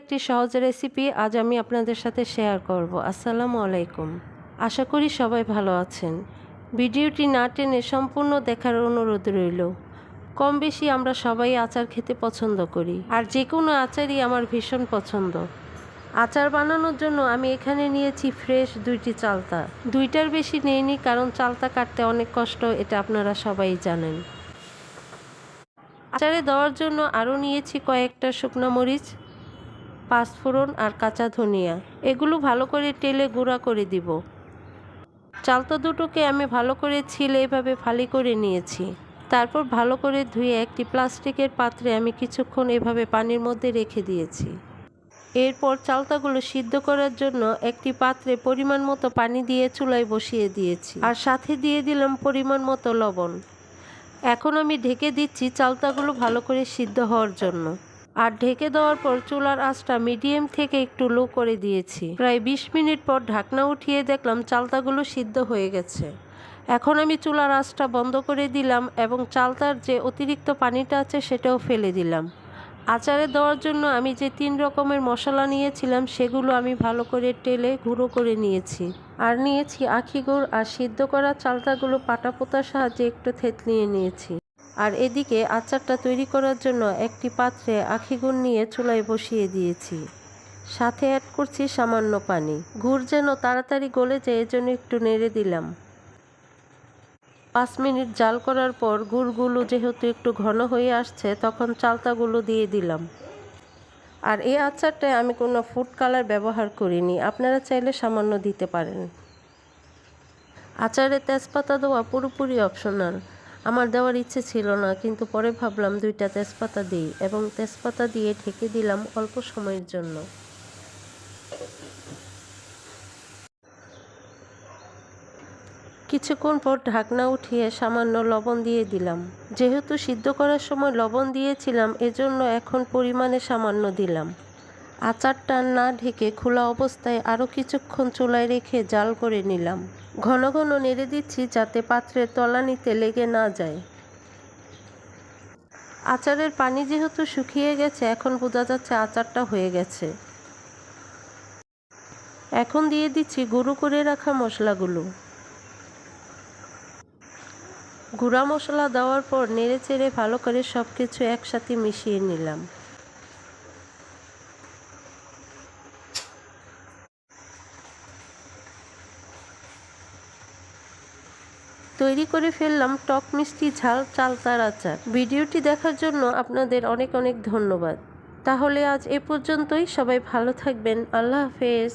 একটি সহজ রেসিপি আজ আমি আপনাদের সাথে শেয়ার করব। আসসালামু আলাইকুম। আশা করি সবাই ভালো আছেন। ভিডিওটি না টেনে সম্পূর্ণ দেখার অনুরোধ রইল। কম বেশি আমরা সবাই আচার খেতে পছন্দ করি, আর যে কোনো আচারই আমার ভীষণ পছন্দ। আচার বানানোর জন্য আমি এখানে নিয়েছি ফ্রেশ দুইটি চালতা। দুইটার বেশি নেইনি, কারণ চালতা কাটতে অনেক কষ্ট, এটা আপনারা সবাই জানেন। আচারে দেওয়ার জন্য আরও নিয়েছি কয়েকটা শুকনো মরিচ পাঁচফোড়ন আর কাঁচা ধনিয়া। এগুলো ভালো করে তেলে গুঁড়া করে দিব। চালতা দুটোকে আমি ভালো করে ছিলে এভাবে ফালি করে নিয়েছি। তারপর ভালো করে ধুয়ে একটি প্লাস্টিকের পাত্রে আমি কিছুক্ষণ এভাবে পানির মধ্যে রেখে দিয়েছি। এরপর চালতাগুলো সিদ্ধ করার জন্য একটি পাত্রে পরিমাণ মতো পানি দিয়ে চুলায় বসিয়ে দিয়েছি আর সাথে দিয়ে দিলাম পরিমাণ মতো লবণ। এখন আমি ঢেকে দিচ্ছি চালতাগুলো ভালো করে সিদ্ধ হওয়ার জন্য। আর ঢেকে দেওয়ার পর চুলার আঁচটা মিডিয়াম থেকে একটু লো করে দিয়েছি। প্রায় বিশ মিনিট পর ঢাকনা উঠিয়ে দেখলাম চালতাগুলো সিদ্ধ হয়ে গেছে। এখন আমি চুলার আঁচটা বন্ধ করে দিলাম এবং চালতার যে অতিরিক্ত পানিটা আছে সেটাও ফেলে দিলাম। আচারে দেওয়ার জন্য আমি যে তিন রকমের মশলা নিয়েছিলাম সেগুলো আমি ভালো করে টেলে গুঁড়ো করে নিয়েছি। আর নিয়েছি আখি গুড় আর সিদ্ধ করা চালতাগুলো পাটা পোতার সাহায্যে একটু থেতলিয়ে নিয়েছি। আর এদিকে আচারটা তৈরি করার জন্য একটি পাত্রে আখি গুড় নিয়ে চুলায় বসিয়ে দিয়েছি। সাথে অ্যাড করছি সামান্য পানি। গুড় যেন তাড়াতাড়ি গলে যায় এজন্য একটু নেড়ে দিলাম। পাঁচ মিনিট জাল করার পর গুড়গুলো যেহেতু একটু ঘন হয়ে আসছে, তখন চালতাগুলো দিয়ে দিলাম। আর এই আচারটায় আমি কোনো ফুড কালার ব্যবহার করিনি, আপনারা চাইলে সামান্য দিতে পারেন। আচারে তেজপাতা দেওয়া পুরোপুরি অপশনাল আমার দেওয়ার ইচ্ছে ছিল না, কিন্তু পরে ভাবলাম দুইটা তেজপাতা দিই এবং তেজপাতা দিয়ে ঢেকে দিলাম অল্প সময়ের জন্য। কিছুক্ষণ পর ঢাকনা উঠিয়ে সামান্য লবণ দিয়ে দিলাম। যেহেতু সিদ্ধ করার সময় লবণ দিয়েছিলাম, এজন্য এখন পরিমাণে সামান্য দিলাম। আচারটা না ঢেকে খোলা অবস্থায় আরও কিছুক্ষণ চুলায় রেখে জাল করে নিলাম। ঘন ঘন নেড়ে দিচ্ছি যাতে পাত্রের তলানিতে লেগে না যায়। আচারের পানি যেহেতু শুকিয়ে গেছে, এখন বোঝা যাচ্ছে আচারটা হয়ে গেছে। এখন দিয়ে দিচ্ছি গুঁড়ো করে রাখা মশলাগুলো। গুঁড়া মশলা দেওয়ার পর নেড়ে চেড়ে ভালো করে সব কিছু একসাথে মিশিয়ে নিলাম। তৈরি করে ফেললাম টক মিষ্টি ঝাল চালতার আচার। ভিডিওটি দেখার জন্য আপনাদের অনেক অনেক ধন্যবাদ। তাহলে আজ এ পর্যন্তই। সবাই ভালো থাকবেন। আল্লাহ হাফেজ।